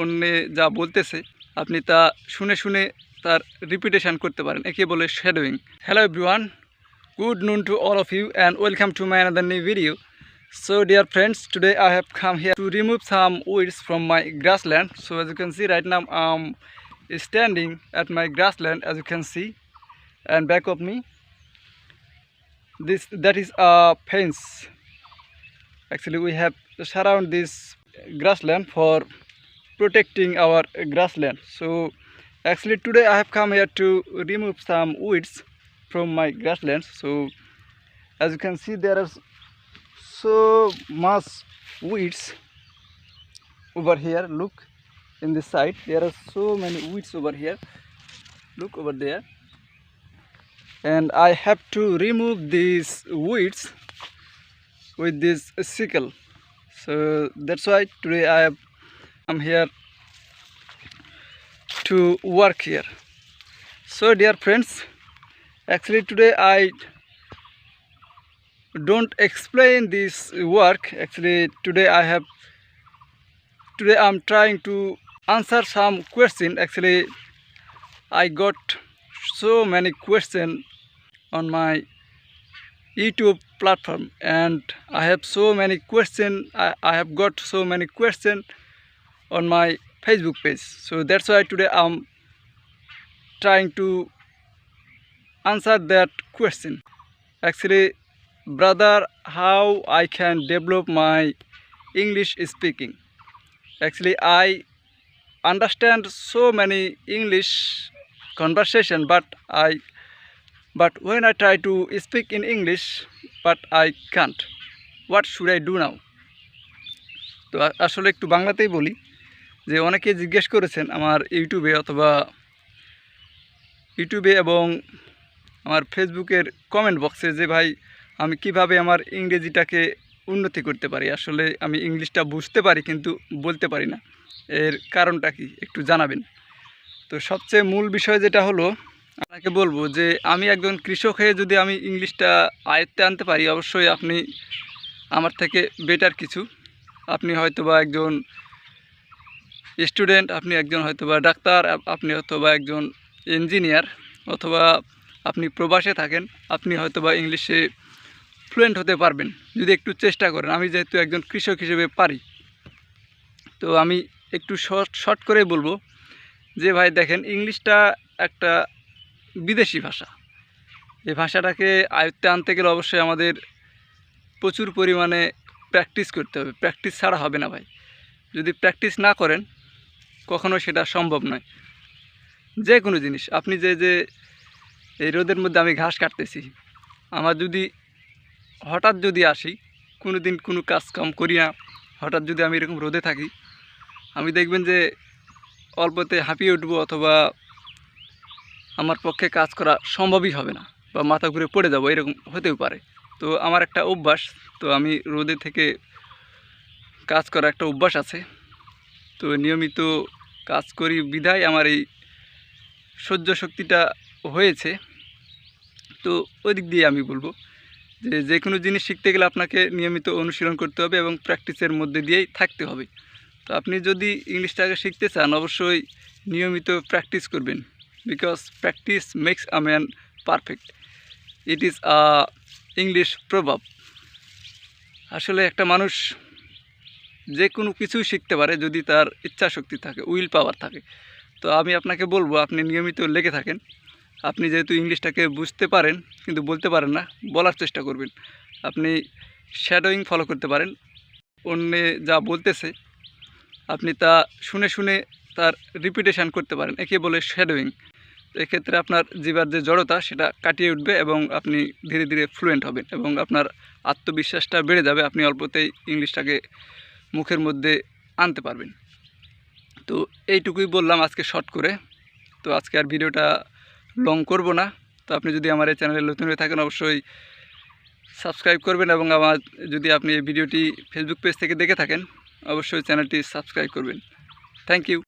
অন্যে যা বলতেছে, আপনি তা শুনে শুনে তার রিপিটেশান করতে পারেন। একে বলে shadowing hello everyone good noon to all of you and welcome to my another new video so dear friends today I have come here to remove some weeds from my grass land so as you can see right now am standing at my grass land as you can see and back of me this that is a fence actually we have surround this grass land for protecting our grassland. So actually today I have come here to remove some weeds from my grasslands. So as you can see there are so much weeds over here look in this side there are so many weeds over here look over there and i have to remove these weeds with this sickle so that's why today i have i'm here to work here. So dear friends actually today i don't explain this work. Actually today i have today i'm trying to answer some question. Actually i got so many question on my youtube platform and i have so many question i, I have got so many question on my facebook page so that's why today i'm trying to answer that question actually brother how i can develop my english speaking actually i understand so many english conversation but i but when i try to speak in english but i can't what should i do now তো আসলে একটু বাংলাতেই বলি যে অনেকে জিজ্ঞেস করেছেন আমার ইউটিউবে অথবা ইউটিউবে এবং আমার ফেসবুকের কমেন্ট বক্সে যে, ভাই, আমি কীভাবে আমার ইংরেজিটাকে উন্নতি করতে পারি? আসলে আমি ইংলিশটা বুঝতে পারি কিন্তু বলতে পারি না। এর কারণটা কি একটু জানাবেন? তো সবচেয়ে মূল বিষয় যেটা হলো, আপনাকে বলব যে, আমি একজন কৃষক হয়ে যদি আমি ইংলিশটা আয়ত্তে আনতে পারি, অবশ্যই আপনি আমার থেকে বেটার কিছু। আপনি হয়তোবা একজন স্টুডেন্ট, আপনি একজন হয়তোবা ডাক্তার, আপ- আপনি হয়তোবা একজন ইঞ্জিনিয়ার অথবা আপনি প্রবাসে থাকেন, আপনি হয়তোবা ইংলিশে ফ্লুয়েন্ট হতে পারবেন। যদি একটু চেষ্টা করেন, আমি যেহেতু একজন কৃষক হিসেবে পারি, তো আমি একটু শর্ট শর্ট করে বলব যে ভাই দেখেন, ইংলিশটা একটা বিদেশি ভাষা। এই ভাষাটাকে আয়ত্তে আনতে গেলে অবশ্যই আমাদের প্রচুর পরিমাণে প্র্যাকটিস করতে হবে। প্র্যাকটিস ছাড়া হবে না ভাই। যদি প্র্যাকটিস না করেন কখনো সেটা সম্ভব নয়। যে কোনো জিনিস, আপনি যে যে, এই রোদের মধ্যে আমি ঘাস কাটতেছি, আমার যদি হঠাৎ যদি আসি কোনো দিন কোনো কাজ কাম করি না, হঠাৎ যদি আমি এরকম রোদে থাকি, আমি দেখবেন যে অল্পতে হাঁপিয়ে উঠবো অথবা আমার পক্ষে কাজ করা সম্ভবই হবে না বা মাথা ঘুরে পড়ে যাব, এরকম হতেও পারে। তো আমার একটা অভ্যাস, তো আমি রোদে থেকে কাজ করা একটা অভ্যাস আছে। তো নিয়মিত কাজ করি, বিধায় আমার এই সহ্য শক্তিটা হয়েছে। তো ওই দিক দিয়ে আমি বলব যে যে কোনো জিনিস শিখতে গেলে আপনাকে নিয়মিত অনুশীলন করতে হবে এবং প্র্যাকটিসের মধ্যে দিয়েই থাকতে হবে। তো আপনি যদি ইংলিশটাকে শিখতে চান, অবশ্যই নিয়মিত প্র্যাকটিস করবেন। Because practice makes a man perfect it is a English প্রভাব আসলে একটা মানুষ যে কোনো কিছুই শিখতে পারে যদি তার ইচ্ছা শক্তি থাকে, উইল পাওয়ার থাকে। তো আমি আপনাকে বলব, আপনি নিয়মিত লেগে থাকেন। আপনি যেহেতু ইংলিশটাকে বুঝতে পারেন, কিন্তু বলতে পারেন না, বলার চেষ্টা করবেন। আপনি শ্যাডোয়িং ফলো করতে পারেন। অন্যে যা বলতেছে, আপনি তা শুনে শুনে তার রিপিটেশন করতে পারেন। একে বলে শ্যাডোয়িং এক্ষেত্রে আপনার জীবার যে জড়তা, সেটা কাটিয়ে উঠবে এবং আপনি ধীরে ধীরে ফ্লুয়েন্ট হবেন এবং আপনার আত্মবিশ্বাসটা বেড়ে যাবে। আপনি অল্পতেই ইংলিশটাকে মুখের মধ্যে আনতে পারবেন। তো এইটুকুই বললাম আজকে শর্ট করে। তো আজকে আর ভিডিওটা লং করব না। তো আপনি যদি আমার এই চ্যানেলে নতুন হয়ে থাকেন, অবশ্যই সাবস্ক্রাইব করবেন এবং আমার যদি আপনি এই ভিডিওটি ফেসবুক পেজ থেকে দেখে থাকেন, অবশ্যই চ্যানেলটি সাবস্ক্রাইব করবেন। Thank you